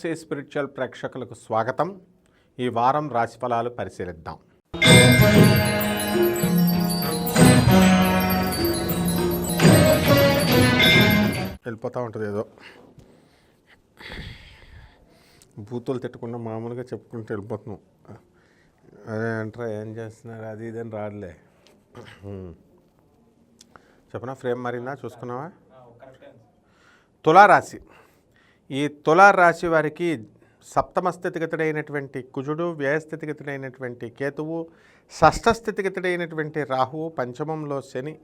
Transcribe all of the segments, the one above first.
Spiritual ప్రేక్షకులకు స్వాగతం. ఈ వారం రాశిఫలాలు పరిశీలిద్దాం. వెళ్ళిపోతూ ఉంటుంది ఏదో. బూతులు తిట్టకుండా మామూలుగా చెప్పుకుంటూ వెళ్ళిపోతున్నాం. అదే అంటారా ఏం చేస్తున్నారు అది ఇది అని రాదులే. చెప్పనా? ఫ్రేమ్ మారిందా? చూసుకున్నావా? తులారాశి. ఈ తులారాశి వారికి సప్తమ స్థితిగతుడైనటువంటి కుజుడు వ్యయస్థితిగతుడైనటువంటి కేతువు షష్ఠ స్థితిగతుడైనటువంటి రాహువు పంచమంలో శని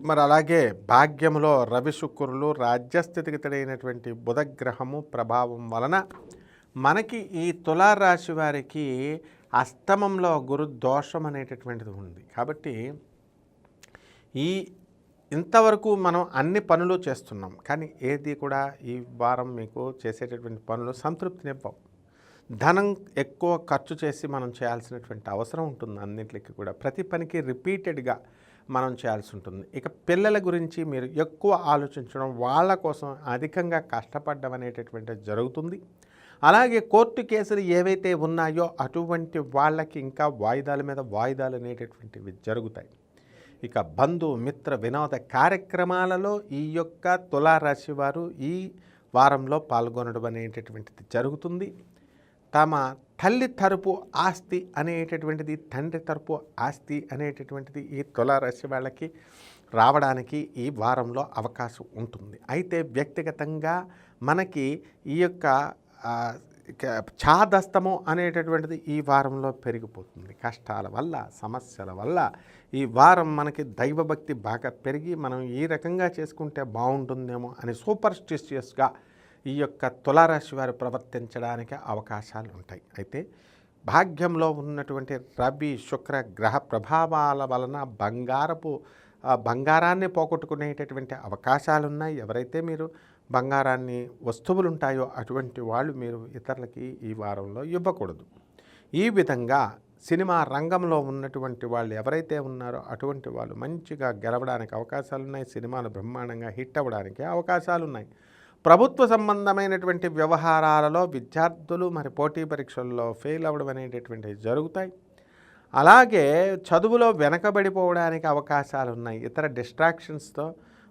మరి అలాగే భాగ్యంలో రవి శుక్రులు రాజ్యస్థితిగతుడైనటువంటి బుధగ్రహము ప్రభావం వలన మనకి ఈ తులారాశి వారికి అష్టమంలో గురు దోషం అనేటటువంటిది ఉంది. కాబట్టి ఈ ఇంతవరకు మనం అన్ని పనులు చేస్తున్నాం. కానీ ఏది కూడా ఈ వారం మీకు చేసేటటువంటి పనులు సంతృప్తినివ్వవు. ధనం ఎక్కువ ఖర్చు చేసి మనం చేయాల్సినటువంటి అవసరం ఉంటుంది అన్నింటికి కూడా. ప్రతి పనికి రిపీటెడ్గా మనం చేయాల్సి ఉంటుంది. ఇక పిల్లల గురించి మీరు ఎక్కువ ఆలోచించడం వాళ్ళ కోసం అధికంగా కష్టపడడం అనేటటువంటిది జరుగుతుంది. అలాగే కోర్టు కేసులు ఏవైతే ఉన్నాయో అటువంటి వాళ్ళకి ఇంకా వాయిదాల మీద వాయిదాలు అనేటటువంటివి జరుగుతాయి. ఇక బంధు మిత్ర వినోద కార్యక్రమాలలో ఈ యొక్క తులారాశి వారు ఈ వారంలో పాల్గొనడం అనేటటువంటిది జరుగుతుంది. తమ తల్లి తరపు ఆస్తి అనేటటువంటిది తండ్రి తరపు ఆస్తి అనేటటువంటిది ఈ తులారాశి వాళ్ళకి రావడానికి ఈ వారంలో అవకాశం ఉంటుంది. అయితే వ్యక్తిగతంగా మనకి ఈ యొక్క ఛాదస్తము అనేటటువంటిది ఈ వారంలో పెరిగిపోతుంది. కష్టాల వల్ల సమస్యల వల్ల ఈ వారం మనకి దైవభక్తి బాగా పెరిగి మనం ఈ రకంగా చేసుకుంటే బాగుంటుందేమో అని సూపర్ స్టిషియస్గా ఈ యొక్క తులారాశి వారు ప్రవర్తించడానికి అవకాశాలు ఉంటాయి. అయితే భాగ్యంలో ఉన్నటువంటి రవి శుక్ర గ్రహ ప్రభావాల వలన బంగారపు బంగారాన్ని పోగొట్టుకునేటటువంటి అవకాశాలు ఉన్నాయి ఎవరైతే మీరు బంగారాన్ని వస్తువులు ఉంటాయో అటువంటి వాళ్ళు మీరు ఇతరులకి ఈ వారంలో ఇవ్వకూడదు. ఈ విధంగా సినిమా రంగంలో ఉన్నటువంటి వాళ్ళు ఎవరైతే ఉన్నారో అటువంటి వాళ్ళు మంచిగా గెలవడానికి అవకాశాలు ఉన్నాయి సినిమాలు బ్రహ్మాండంగా హిట్ అవ్వడానికి అవకాశాలు ఉన్నాయి ప్రభుత్వ సంబంధమైనటువంటి వ్యవహారాలలో విద్యార్థులు మరి పోటీ పరీక్షల్లో ఫెయిల్ అవ్వడం అనేటటువంటివి జరుగుతాయి. అలాగే చదువులో వెనకబడిపోవడానికి అవకాశాలు ఉన్నాయి ఇతర డిస్ట్రాక్షన్స్తో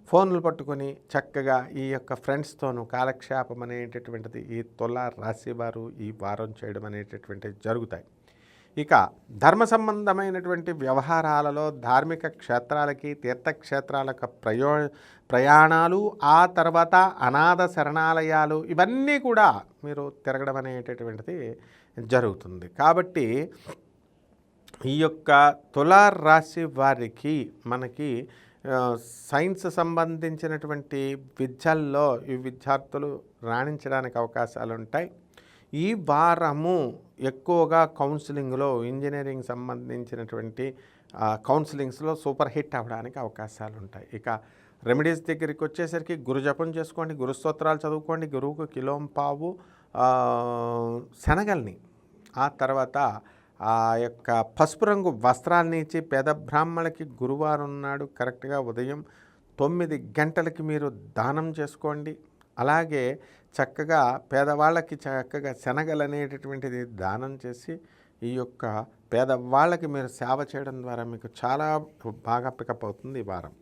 ఫోన్లు పట్టుకొని చక్కగా ఈ యొక్క ఫ్రెండ్స్తోనూ కాలక్షేపం అనేటటువంటిది ఈ తుల రాశి వారు ఈ వారం చేయడం అనేటటువంటివి జరుగుతాయి. ఇక ధర్మ సంబంధమైనటువంటి వ్యవహారాలలో ధార్మిక క్షేత్రాలకి తీర్థక్షేత్రాలకు ప్రయో ప్రయాణాలు ఆ తర్వాత అనాథ శరణాలయాలు ఇవన్నీ కూడా మీరు తిరగడం అనేటటువంటిది జరుగుతుంది. కాబట్టి ఈ యొక్క తులార్ రాశి వారికి మనకి సైన్స్ సంబంధించినటువంటి విద్యల్లో ఈ విద్యార్థులు రాణించడానికి అవకాశాలు ఉంటాయి ఈ వారము ఎక్కువగా కౌన్సిలింగ్లో ఇంజనీరింగ్ సంబంధించినటువంటి కౌన్సిలింగ్స్లో సూపర్ హిట్ అవ్వడానికి అవకాశాలు ఉంటాయి ఇక రెమెడీస్ దగ్గరికి వచ్చేసరికి గురు జపం చేసుకోండి గురుస్తోత్రాలు చదువుకోండి గురువుకు కిలోంపావు శనగల్ని. ఆ తర్వాత ఆ యొక్క పసుపు రంగు వస్త్రాలని ఇచ్చి పేద బ్రాహ్మణులకి గురువారం నాడు కరెక్ట్గా ఉదయం తొమ్మిది గంటలకి మీరు దానం చేసుకోండి. అలాగే చక్కగా పేదవాళ్ళకి చక్కగా శనగలు అనేటటువంటిది దానం చేసి ఈ యొక్క పేదవాళ్ళకి మీరు సేవ చేయడం ద్వారా మీకు చాలా బాగా పికప్ అవుతుంది ఈ వారం.